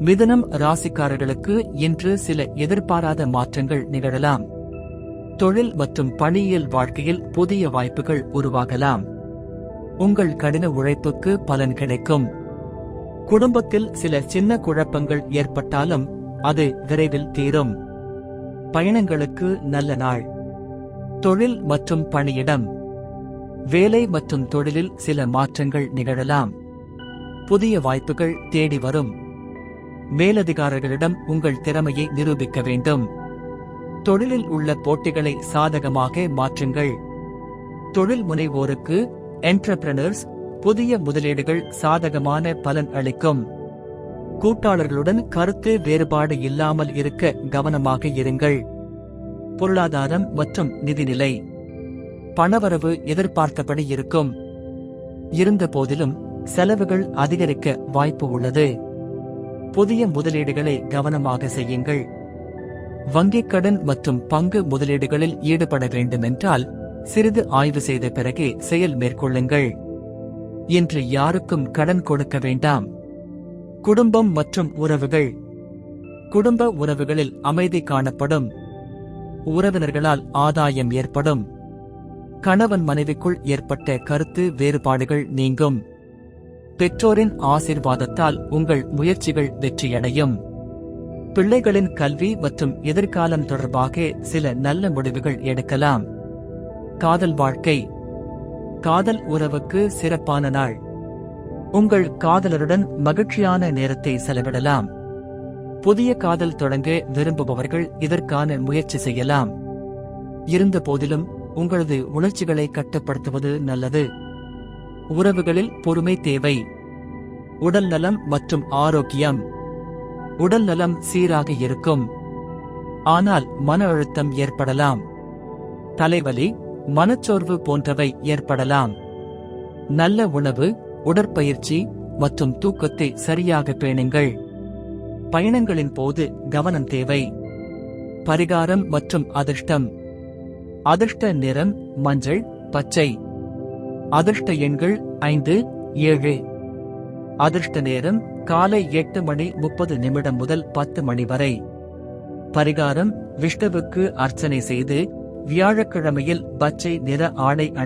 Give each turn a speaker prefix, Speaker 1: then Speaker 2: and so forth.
Speaker 1: மிதனம் ராசிக்காரர்களுக்கு இன்று சில எதிர்பாராத மாற்றங்கள் நிகழலாம். தொழில் மற்றும் பணியியல் வாழ்க்கையில் புதிய வாய்ப்புகள் உருவாகலாம். உங்கள் கடின உழைப்புக்கு பலன் கிடைக்கும். குடும்பத்தில் சில சின்ன குழப்பங்கள் ஏற்பட்டாலும் அது விரைவில் தீரும். பயணங்களுக்கு நல்ல நாள். தொழில் மற்றும் பணியிடம். வேலை மற்றும் தொழிலில் சில மாற்றங்கள் நிகழலாம். புதிய வாய்ப்புகள் தேடி வரும். மேலதிகாரிகளிடம் உங்கள் திறமையை நிரூபிக்க வேண்டும். தொழிலில் உள்ள போட்டிகளை சாதகமாக மாற்றுங்கள். தொழில் முனைவோருக்கு என்டர்பிரனர்ஸ் புதிய முதலீடுகள் சாதகமான பலன் அளிக்கும். கூட்டாளர்களுடன் கருத்து வேறுபாடு இல்லாமல் இருக்க கவனமாக இருங்கள். பொருளாதாரம் மற்றும் நிதிநிலை பணவரவு எதிர்பார்த்தபடி இருக்கும். இருந்த போதிலும் செலவுகள் அதிகரிக்க வாய்ப்பு உள்ளது. புதிய முதலீடுகளை கவனமாக செய்யுங்கள். வங்கிக் கடன் மற்றும் பங்கு முதலீடுகளில் ஈடுபட வேண்டுமென்றால் சிறிது ஆய்வு செய்த பிறகே செயல் மேற்கொள்ளுங்கள். இன்று யாருக்கும் கடன் கொடுக்க வேண்டாம். குடும்பம் மற்றும் உறவுகள். குடும்ப உறவுகளில் அமைதி காணப்படும். உறவினர்களால் ஆதாயம் ஏற்படும். கணவன் மனைவிக்குள் ஏற்பட்ட கருத்து வேறுபாடுகள் நீங்கும். பெற்றோரின் ஆசிர்வாதத்தால் உங்கள் முயற்சிகள் வெற்றியடையும். பிள்ளைகளின் கல்வி மற்றும் எதிர்காலம் தொடர்பாக சில நல்ல முடிவுகள் எடுக்கலாம். காதல் வாழ்க்கை. காதல் உறவுக்கு சிறப்பான நாள். உங்கள் காதலருடன் மகிழ்ச்சியான நேரத்தை செலவிடலாம். புதிய காதல் தொடங்க விரும்புபவர்கள் இதற்கான முயற்சி செய்யலாம். இருந்த போதிலும் உங்களது உணர்ச்சிகளை கட்டுப்படுத்துவது நல்லது. உறவுகளில் பொறுமை தேவை. உடல் நலம் மற்றும் ஆரோக்கியம். உடல் நலம் சீராக இருக்கும். ஆனால் மன அழுத்தம் ஏற்படலாம். தலைவலி மனச்சோர்வு போன்றவை ஏற்படலாம். நல்ல உணவு உடற்பயிற்சி மற்றும் தூக்கத்தை சரியாக பேணுங்கள். பயணங்களின் போது கவனம் தேவை. பரிகாரம் மற்றும் அதிர்ஷ்டம். அதிர்ஷ்ட நிறம் மஞ்சள் பச்சை. அதிர்ஷ்ட எண்கள் ஐந்து ஏழு. அதிர்ஷ்ட நேரம் காலை எட்டு மணி முப்பது நிமிடம் முதல் பத்து மணி வரை. பரிகாரம் விஷ்ணுவுக்கு அர்ச்சனை செய்து வியாழக்கிழமையில் பச்சை நிற ஆடை அணி